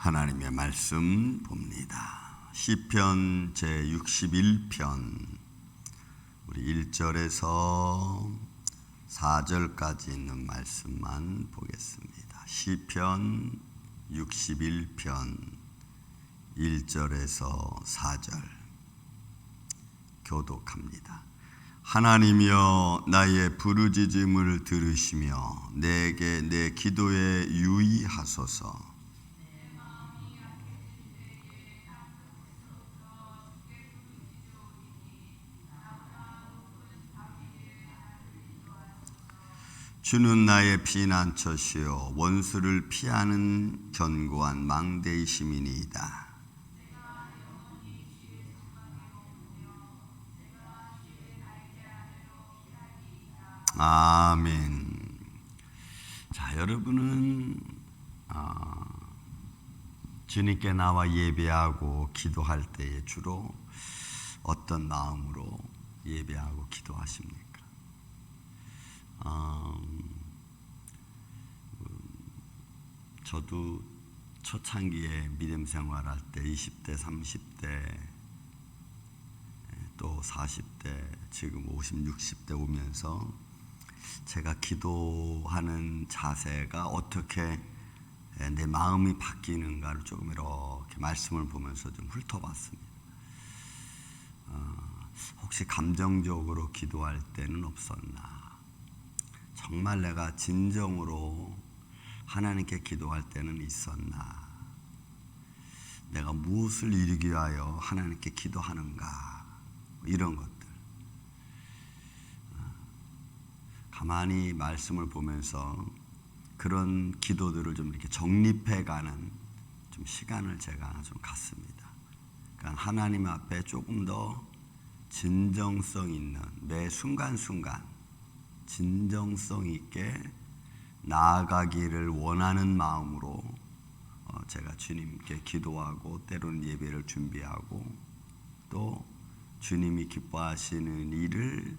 하나님의 말씀 봅니다. 시편 제 61편 우리 1절에서 4절까지 있는 말씀만 보겠습니다. 시편 61편 1절에서 4절 교독합니다. 하나님이여 나의 부르짖음을 들으시며 내게 내 기도에 유의하소서. 주는 나의 피난처시요 원수를 피하는 견고한 망대이심이니이다. 아멘. 자, 여러분은 아, 주님께 나와 예배하고 기도할 때에 주로 어떤 마음으로 예배하고 기도하십니까? 음, 저도 초창기에 믿음 생활할 때 20대, 30대 또 40대, 지금 50, 60대 오면서 제가 기도하는 자세가 어떻게 내 마음이 바뀌는가를 조금 이렇게 말씀을 보면서 좀 훑어봤습니다. 어, 혹시 감정적으로 기도할 때는 없었나? 정말 내가 진정으로 하나님께 기도할 때는 있었나? 내가 무엇을 이루기 위하여 하나님께 기도하는가? 이런 것들. 가만히 말씀을 보면서 그런 기도들을 좀 이렇게 정립해 가는 좀 시간을 제가 좀 갖습니다. 그러니까 하나님 앞에 조금 더 진정성 있는 매 순간순간 진정성 있게 나아가기를 원하는 마음으로 어, 제가 주님께 기도하고 때로는 예배를 준비하고 또 주님이 기뻐하시는 일을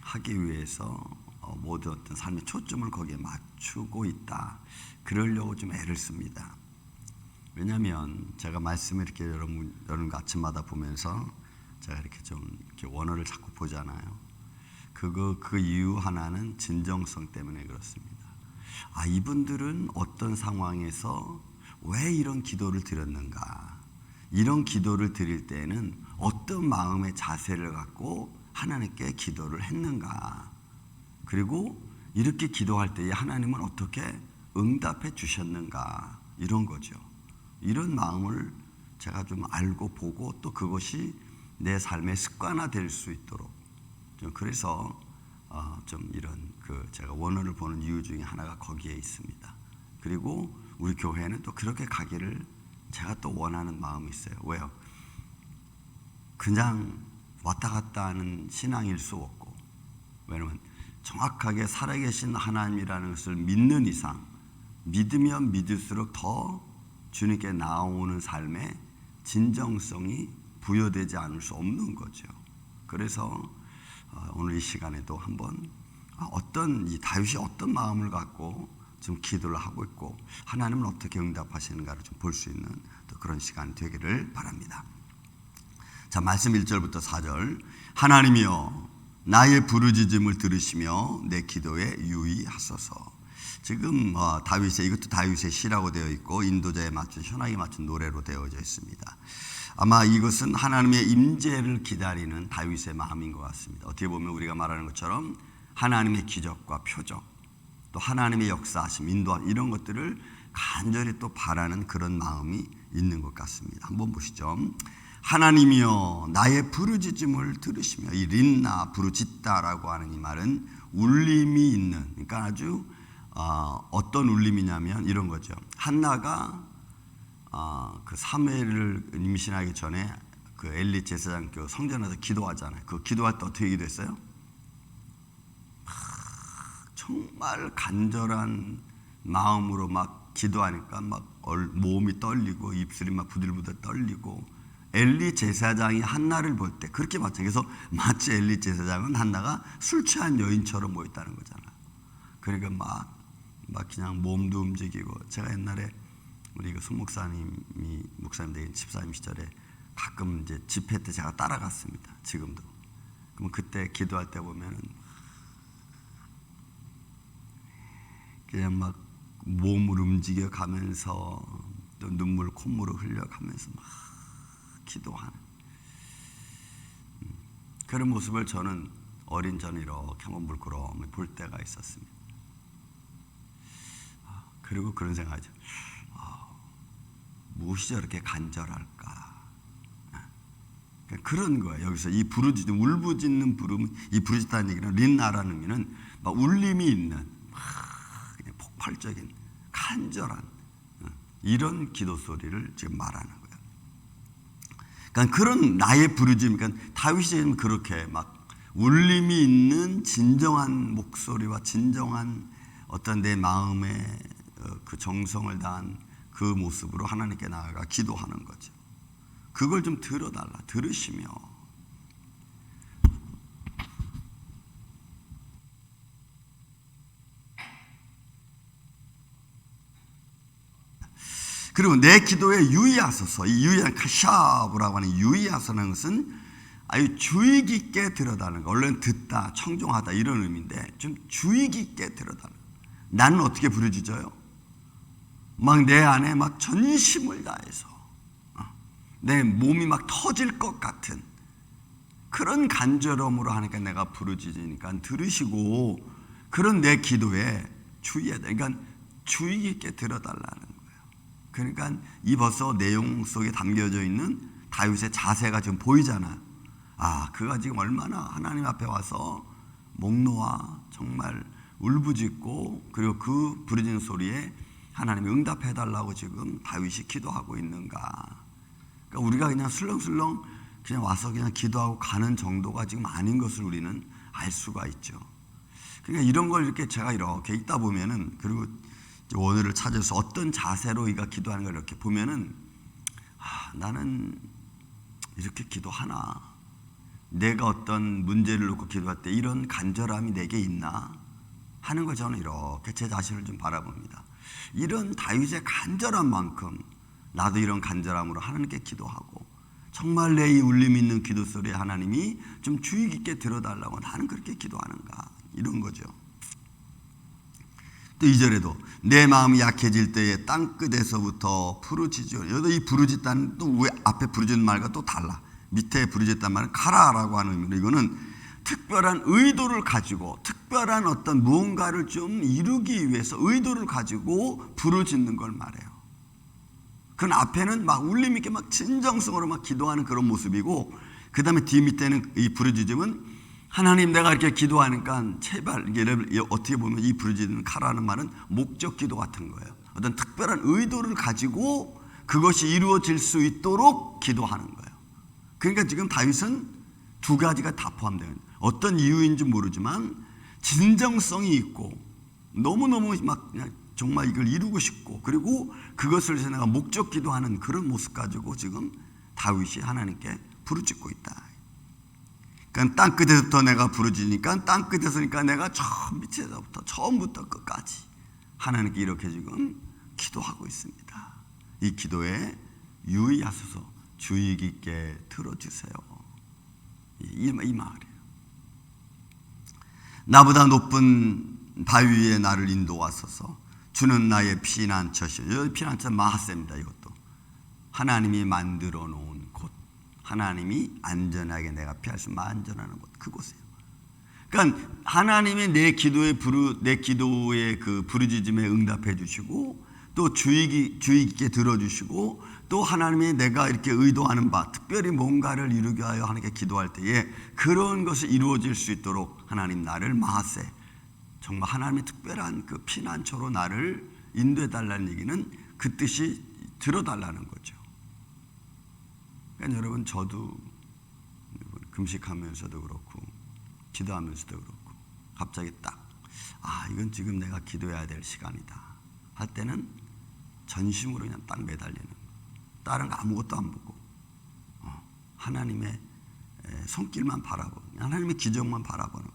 하기 위해서 어, 모든 어떤 삶의 초점을 거기에 맞추고 있다. 그러려고 좀 애를 씁니다. 왜냐하면 제가 말씀을 이렇게 여러분 여러분 아침마다 보면서 제가 이렇게 좀 이렇게 원어를 자꾸 보잖아요. 그거 그 이유 하나는 진정성 때문에 그렇습니다. 아 이분들은 어떤 상황에서 왜 이런 기도를 드렸는가? 이런 기도를 드릴 때는 어떤 마음의 자세를 갖고 하나님께 기도를 했는가? 그리고 이렇게 기도할 때에 하나님은 어떻게 응답해 주셨는가? 이런 거죠. 이런 마음을 제가 좀 알고 보고 또 그것이 내 삶의 습관화 될 수 있도록 그래서 어, 좀 이런 그 제가 원어를 보는 이유 중에 하나가 거기에 있습니다. 그리고 우리 교회는 또 그렇게 가기를 제가 또 원하는 마음이 있어요. 왜요? 그냥 왔다 갔다 하는 신앙일 수 없고 왜냐면 정확하게 살아계신 하나님이라는 것을 믿는 이상 믿으면 믿을수록 더 주님께 나오는 삶에 진정성이 부여되지 않을 수 없는 거죠. 그래서 어, 오늘 이 시간에도 한번 어떤 이 다윗이 어떤 마음을 갖고 지금 기도를 하고 있고 하나님은 어떻게 응답하시는가를 좀 볼 수 있는 또 그런 시간이 되기를 바랍니다. 자, 말씀 1절부터 4절. 하나님이여 나의 부르짖음을 들으시며 내 기도에 유의하소서. 지금 어, 다윗의 이것도 다윗의 시라고 되어 있고 인도자에 맞춘 현악에 맞춘 노래로 되어져 있습니다. 아마 이것은 하나님의 임재를 기다리는 다윗의 마음인 것 같습니다. 어떻게 보면 우리가 말하는 것처럼 하나님의 기적과 표적, 또 하나님의 역사하심, 인도함 이런 것들을 간절히 또 바라는 그런 마음이 있는 것 같습니다. 한번 보시죠. 하나님이여 나의 부르짖음을 들으시며 이 린나 부르짖다라고 하는 이 말은 울림이 있는 그러니까 아주 어, 어떤 울림이냐면 이런 거죠. 한나가 어, 그 사무엘을 임신하기 전에 그 엘리 제사장 그 성전에서 기도하잖아요. 그 기도할 때 어떻게 기도했어요? 정말 간절한 마음으로 막 기도하니까 막 몸이 떨리고 입술이 막 부들부들 떨리고 엘리 제사장이 한나를 볼 때 그렇게. 그래서 마치 엘리 제사장은 한나가 술 취한 여인처럼 보였다는 거잖아. 그러니까 막, 막 그냥 몸도 움직이고 제가 옛날에 우리 그 손목사님이 목사님 되긴 집사님 시절에 가끔 이제 집회 때 제가 따라갔습니다. 지금도. 그럼 그때 기도할 때 보면은 그냥 막 몸을 움직여 가면서 또 눈물 콧물을 흘려 가면서 막 기도하는 음, 그런 모습을 저는 어린 전 이렇게 한번 물끄러미 볼 때가 있었습니다. 아, 그리고 그런 생각이죠. 아, 무엇이 저렇게 간절할까? 그러니까 그런 거예요. 여기서 이 부르짖는 울부짖는 부름은 이 부르짖다는 얘기는 린나라는 의미는 막 울림이 있는 막 그냥 폭발적인 간절한 어, 이런 기도 소리를 지금 말하는 거예요. 그러니까 그런 나의 부르짖음, 그러니까 다윗이 그렇게 막 울림이 있는 진정한 목소리와 진정한 어떤 내 마음의 어, 그 정성을 다한 그 모습으로 하나님께 나아가 기도하는 거죠. 그걸 좀 들어달라, 들으시며. 그리고 내 기도에 유의하소서. 이 유의한 카샤브라고 하는 유의하소는 것은 아주 주의 깊게 들어달라는 거. 원래는 듣다, 청종하다 이런 의미인데 좀 주의 깊게 들어달라. 나는 어떻게 부르짖어요? 막 내 안에 막 전심을 다해서 어, 내 몸이 막 터질 것 같은 그런 간절함으로 하니까 내가 부르짖으니까 들으시고 그런 내 기도에 주의해야 돼. 그러니까 주의 깊게 들어달라는 거예요. 그러니까 이 벌써 내용 속에 담겨져 있는 다윗의 자세가 지금 보이잖아요. 아, 그가 지금 얼마나 하나님 앞에 와서 목 놓아 정말 울부짖고 그리고 그 부르짖는 소리에 하나님이 응답해 달라고 지금 다윗이 기도하고 있는가? 그러니까 우리가 그냥 술렁술렁 그냥 와서 그냥 기도하고 가는 정도가 지금 아닌 것을 우리는 알 수가 있죠. 그러니까 이런 걸 이렇게 제가 이렇게 있다 보면은 그리고 원어를 찾아서 어떤 자세로 이가 기도하는 걸 이렇게 보면은 아, 나는 이렇게 기도하나? 내가 어떤 문제를 놓고 기도할 때 이런 간절함이 내게 있나? 하는 걸 저는 이렇게 제 자신을 좀 바라봅니다. 이런 다윗의 간절한 만큼 나도 이런 간절함으로 하나님께 기도하고 정말 내 이 울림 있는 기도 소리에 하나님이 좀 주의 깊게 들어달라고 나는 그렇게 기도하는가 이런 거죠. 또 2절에도 내 마음이 약해질 때에 땅 끝에서부터 부르짖어. 여기도 이 부르짖다는 또 왜 앞에 부르짖는 말과 또 달라. 밑에 부르짖단 말은 가라라고 하는 의미로 이거는 특별한 의도를 가지고 특별한 어떤 무언가를 좀 이루기 위해서 의도를 가지고 부르짖는 걸 말해요. 그 앞에는 막 울림 있게 막 진정성으로 막 기도하는 그런 모습이고 그 다음에 뒤 밑에는 이 부르짖음은 하나님 내가 이렇게 기도하니까 제발 어떻게 보면 이 부르짖는 카라는 말은 목적 기도 같은 거예요. 어떤 특별한 의도를 가지고 그것이 이루어질 수 있도록 기도하는 거예요. 그러니까 지금 다윗은 두 가지가 다 포함되는 어떤 이유인지 모르지만 진정성이 있고 너무너무 막 정말 이걸 이루고 싶고 그리고 그것을 내가 목적 기도하는 그런 모습 가지고 지금 다윗이 하나님께 부르짖고 있다. 그러니까 땅 끝에서부터 내가 부르짖으니까 땅 끝에서니까 내가 처음 밑에서부터 처음부터 끝까지 하나님께 이렇게 지금 기도하고 있습니다. 이 기도에 유의하소서 주의 깊게 들어주세요. 이, 이 말이에요. 나보다 높은 바위 위에 나를 인도하소서. 주는 나의 피난처시요. 피난처 마하세입니다. 이것도 하나님이 만들어 놓은 곳, 하나님이 안전하게 내가 피할 수 안전하는 곳 그곳이에요. 그러니까 하나님이 내 기도에 부르 내 기도의 그 부르짖음에 응답해 주시고 또 주의 주의 깊게 들어 주시고 또 하나님이 내가 이렇게 의도하는 바 특별히 뭔가를 이루게 하여 하나님께 기도할 때에 그런 것이 이루어질 수 있도록 하나님 나를 마세 정말 하나님의 특별한 그 피난처로 나를 인도해 달라는 얘기는 그 뜻이 들어달라는 거죠. 그러니까 여러분 저도 금식하면서도 그렇고 기도하면서도 그렇고 갑자기 딱 아 이건 지금 내가 기도해야 될 시간이다 할 때는 전심으로 그냥 딱 매달리는 거. 다른 거 아무것도 안 보고 어, 하나님의 손길만 바라보는 하나님의 기적만 바라보는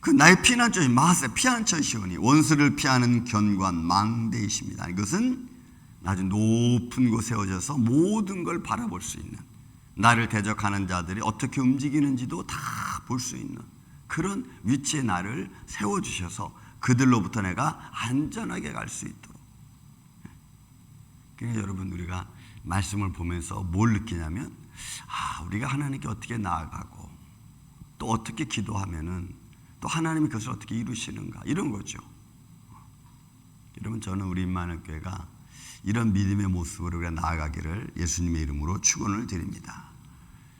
그 나의 피난처 마세 피난처시오니 원수를 피하는 견관 망대이십니다. 이것은 아주 높은 곳에 세워져서 모든 걸 바라볼 수 있는 나를 대적하는 자들이 어떻게 움직이는지도 다 볼 수 있는 그런 위치에 나를 세워 주셔서 그들로부터 내가 안전하게 갈 수 있도록. 그러니까 여러분 우리가 말씀을 보면서 뭘 느끼냐면 아 우리가 하나님께 어떻게 나아가고 또 어떻게 기도하면은 또 하나님이 그것을 어떻게 이루시는가 이런 거죠. 여러분 저는 우리 임마누엘 교회가 이런 믿음의 모습으로 우리가 나아가기를 예수님의 이름으로 축원을 드립니다.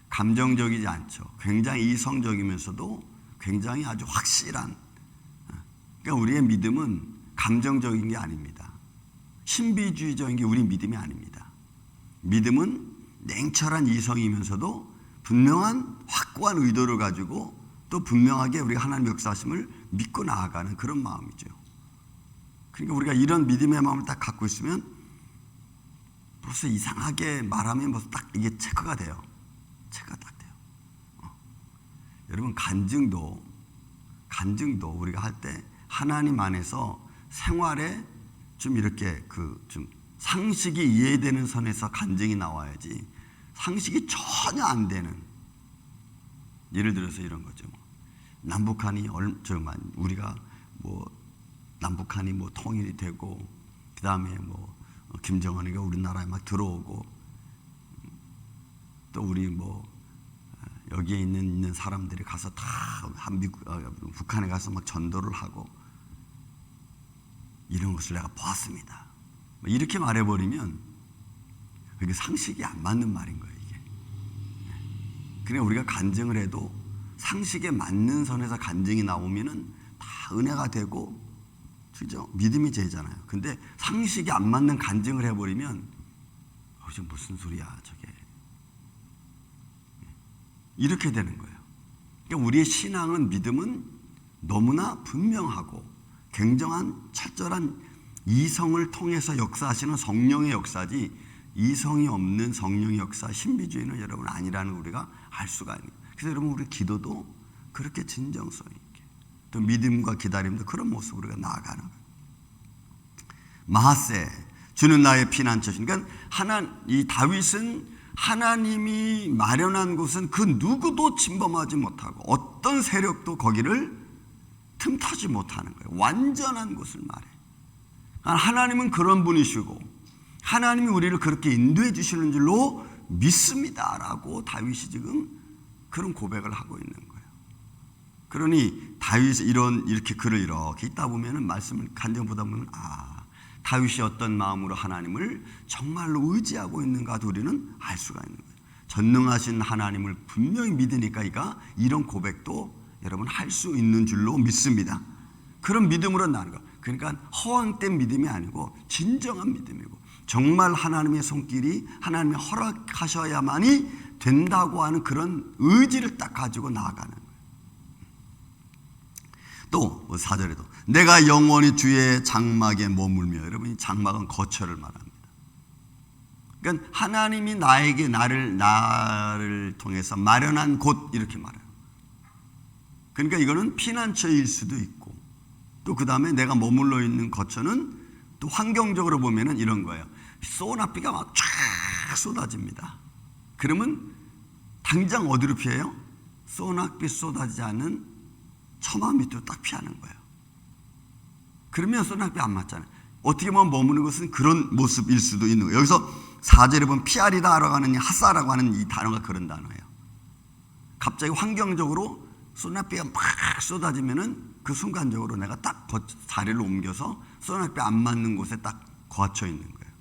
감정적이지 않죠. 굉장히 이성적이면서도 굉장히 아주 확실한. 그러니까 우리의 믿음은 감정적인 게 아닙니다. 신비주의적인 게 우리 믿음이 아닙니다. 믿음은 냉철한 이성이면서도 분명한 확고한 의도를 가지고 또 분명하게 우리가 하나님 역사하심을 믿고 나아가는 그런 마음이죠. 그러니까 우리가 이런 믿음의 마음을 딱 갖고 있으면 벌써 이상하게 말하면 벌써 딱 이게 체크가 돼요. 체크가 딱 돼요. 어. 여러분 간증도 간증도 우리가 할 때 하나님 안에서 생활에 좀 이렇게 그 좀 상식이 이해되는 선에서 간증이 나와야지 상식이 전혀 안 되는 예를 들어서 이런 거죠. 남북한이 얼 저만 우리가 뭐 남북한이 뭐 통일이 되고 그 다음에 뭐 김정은이가 우리나라에 막 들어오고 또 우리 뭐 여기에 있는 있는 사람들이 가서 다 한미국 어, 북한에 가서 막 전도를 하고 이런 것을 내가 보았습니다. 뭐 이렇게 말해버리면 그게 상식이 안 맞는 말인 거예요 이게. 그냥 우리가 간증을 해도 상식에 맞는 선에서 간증이 나오면은 다 은혜가 되고 그죠? 믿음이 제잖아요. 근데 상식이 안 맞는 간증을 해버리면 어, 저 무슨 소리야 저게 이렇게 되는 거예요. 그러니까 우리의 신앙은 믿음은 너무나 분명하고 굉장한 철저한 이성을 통해서 역사하시는 성령의 역사지 이성이 없는 성령의 역사 신비주의는 여러분 아니라는 우리가 알 수가 있는. 그래서 여러분 우리 기도도 그렇게 진정성 있게 또 믿음과 기다림도 그런 모습으로 우리가 나아가는. 마하세 주는 나의 피난처신 그러니까 하나 이 다윗은 하나님이 마련한 곳은 그 누구도 침범하지 못하고 어떤 세력도 거기를 틈타지 못하는 거예요. 완전한 곳을 말해. 하나님은 그런 분이시고 하나님이 우리를 그렇게 인도해 주시는 줄로 믿습니다라고 다윗이 지금 그런 고백을 하고 있는 거예요. 그러니 다윗이 이런 이렇게 글을 이렇게 있다 보면은 말씀을 간증 보다 보면 아 다윗이 어떤 마음으로 하나님을 정말로 의지하고 있는가도 우리는 알 수가 있는 거예요. 전능하신 하나님을 분명히 믿으니까 이가 이런 고백도 여러분 할 수 있는 줄로 믿습니다. 그런 믿음으로 나는 거. 그러니까 허황된 믿음이 아니고 진정한 믿음이고 정말 하나님의 손길이 하나님이 허락하셔야만이 된다고 하는 그런 의지를 딱 가지고 나아가는 거예요. 또 4절에도 뭐 내가 영원히 주의 장막에 머물며 여러분이 장막은 거처를 말합니다. 그러니까 하나님이 나에게 나를 나를 통해서 마련한 곳 이렇게 말해요. 그러니까 이거는 피난처일 수도 있고 또 그 다음에 내가 머물러 있는 거처는 또 환경적으로 보면은 이런 거예요. 소나비가 막 쫙 쏟아집니다. 그러면 당장 어디로 피해요? 소나비 쏟아지지 않는 처마 밑으로 딱 피하는 거예요. 그러면 소나비 안 맞잖아요. 어떻게 보면 머무는 것은 그런 모습일 수도 있는 거예요. 여기서 4절에 보면 피하리다라고 하는 하사라고 하는 이 단어가 그런 단어예요. 갑자기 환경적으로 소나비가 막 쏟아지면은 그 순간적으로 내가 딱 자리를 옮겨서 소나비 안 맞는 곳에 딱 거쳐 있는 거예요.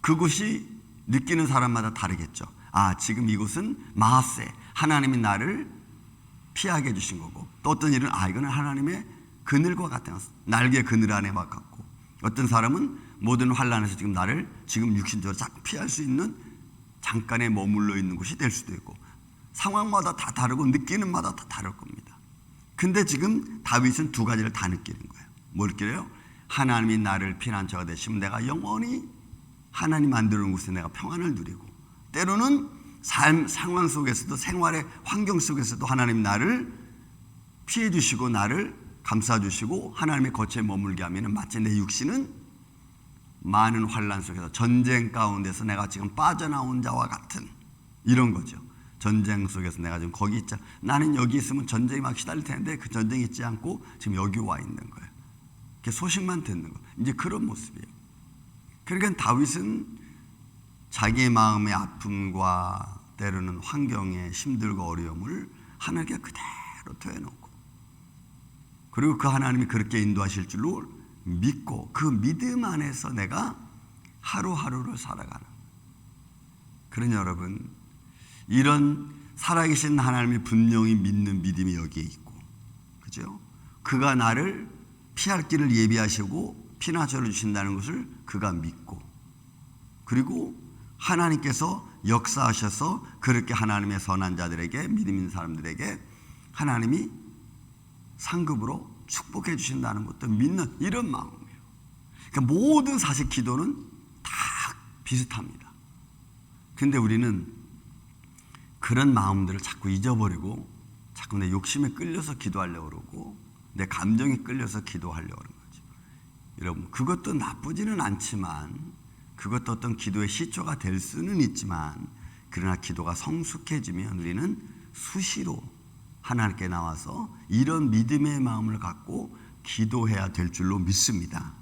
그곳이 느끼는 사람마다 다르겠죠. 아, 지금 이곳은 마하세. 하나님이 나를 피하게 해주신 거고 또 어떤 일은 아, 이거는 하나님의 그늘과 같은 날개 그늘 안에 와갖고 어떤 사람은 모든 환란에서 지금 나를 지금 육신적으로 쫙 피할 수 있는 잠깐에 머물러 있는 곳이 될 수도 있고 상황마다 다 다르고 느끼는 마다 다 다를 겁니다. 근데 지금 다윗은 두 가지를 다 느끼는 거예요. 뭘 느껴요? 하나님이 나를 피난처가 되시면 내가 영원히 하나님 만드는 곳에 내가 평안을 누리고 때로는 삶 상황 속에서도 생활의 환경 속에서도 하나님 나를 피해 주시고 나를 감싸 주시고 하나님의 거처에 머물게 하면은 마치 내 육신은 많은 환란 속에서 전쟁 가운데서 내가 지금 빠져나온 자와 같은 이런 거죠. 전쟁 속에서 내가 지금 거기 있자. 나는 여기 있으면 전쟁이 막 시달릴 텐데 그 전쟁 있지 않고 지금 여기 와 있는 거예요. 이렇게 소식만 듣는 거. 이제 그런 모습이에요. 그러니까 다윗은 자기의 마음의 아픔과 때로는 환경의 힘들고 어려움을 하나님께 그대로 토해놓고 그리고 그 하나님이 그렇게 인도하실 줄로 믿고 그 믿음 안에서 내가 하루하루를 살아가는 그런 여러분 이런 살아계신 하나님이 분명히 믿는 믿음이 여기에 있고 그죠? 그가 나를 피할 길을 예비하시고 피나절을 주신다는 것을 그가 믿고 그리고 하나님께서 역사하셔서 그렇게 하나님의 선한 자들에게 믿음 있는 사람들에게 하나님이 상급으로 축복해 주신다는 것도 믿는 이런 마음이에요. 그러니까 모든 사실 기도는 다 비슷합니다. 근데 우리는 그런 마음들을 자꾸 잊어버리고 자꾸 내 욕심에 끌려서 기도하려고 그러고 내 감정에 끌려서 기도하려고 그러는 거죠. 여러분, 그것도 나쁘지는 않지만 그것도 어떤 기도의 시초가 될 수는 있지만 그러나 기도가 성숙해지면 우리는 수시로 하나님께 나와서 이런 믿음의 마음을 갖고 기도해야 될 줄로 믿습니다.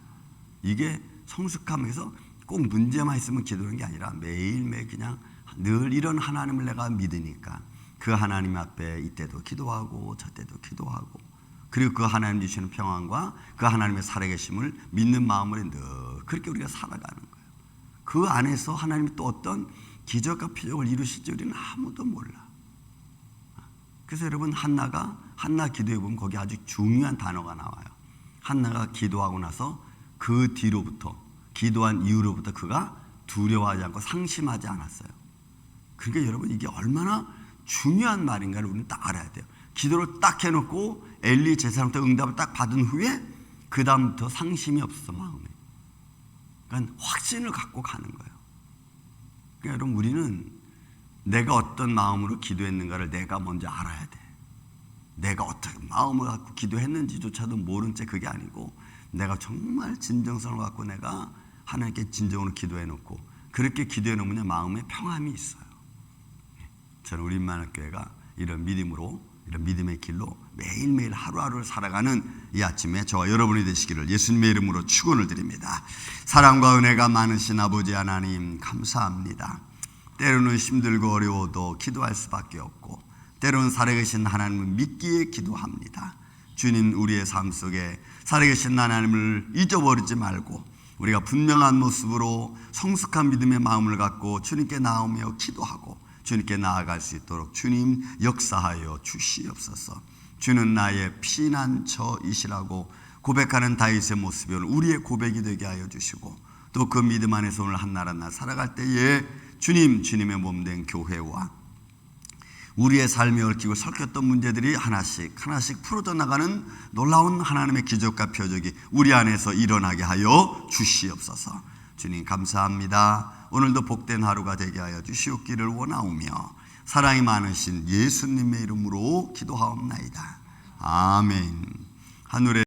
이게 성숙함에서 꼭 문제만 있으면 기도하는 게 아니라 매일매일 그냥 늘 이런 하나님을 내가 믿으니까 그 하나님 앞에 이때도 기도하고 저때도 기도하고 그리고 그 하나님 주시는 평안과 그 하나님의 살아계심을 믿는 마음으로 늘 그렇게 우리가 살아가는 거예요. 그 안에서 하나님이 또 어떤 기적과 표적을 이루실지 우리는 아무도 몰라. 그래서 여러분 한나가 한나 기도해 보면 거기 아주 중요한 단어가 나와요. 한나가 기도하고 나서 그 뒤로부터 기도한 이후로부터 그가 두려워하지 않고 상심하지 않았어요. 그러니까 여러분 이게 얼마나 중요한 말인가를 우리는 딱 알아야 돼요. 기도를 딱 해놓고 엘리 제사장부터 응답을 딱 받은 후에 그 다음부터 상심이 없어 마음에. 그러니까 확신을 갖고 가는 거예요. 그러니까 여러분 우리는 내가 어떤 마음으로 기도했는가를 내가 먼저 알아야 돼. 내가 어떻게 마음을 갖고 기도했는지조차도 모른 채 그게 아니고 내가 정말 진정성을 갖고 내가 하나님께 진정으로 기도해 놓고 그렇게 기도해 놓으면 마음에 평안이 있어요. 저는 우리 만학교회가 이런 믿음으로 이런 믿음의 길로 매일매일 하루하루를 살아가는 이 아침에 저와 여러분이 되시기를 예수님의 이름으로 축원을 드립니다. 사랑과 은혜가 많으신 아버지 하나님 감사합니다. 때로는 힘들고 어려워도 기도할 수밖에 없고 때로는 살아계신 하나님을 믿기에 기도합니다. 주님 우리의 삶 속에 살아계신 하나님을 잊어버리지 말고 우리가 분명한 모습으로 성숙한 믿음의 마음을 갖고 주님께 나오며 기도하고 주님께 나아갈 수 있도록 주님 역사하여 주시옵소서. 주는 나의 피난처이시라고 고백하는 다윗의 모습이 오늘 우리의 고백이 되게 하여 주시고 또 그 믿음 안에서 오늘 한나라 날 살아갈 때에 주님 주님의 몸 된 교회와 우리의 삶에 얽히고 섞였던 문제들이 하나씩 하나씩 풀어져 나가는 놀라운 하나님의 기적과 표적이 우리 안에서 일어나게 하여 주시옵소서. 주님 감사합니다. 오늘도 복된 하루가 되게 하여 주시옵기를 원하오며 사랑이 많으신 예수님의 이름으로 기도하옵나이다. 아멘. 하늘에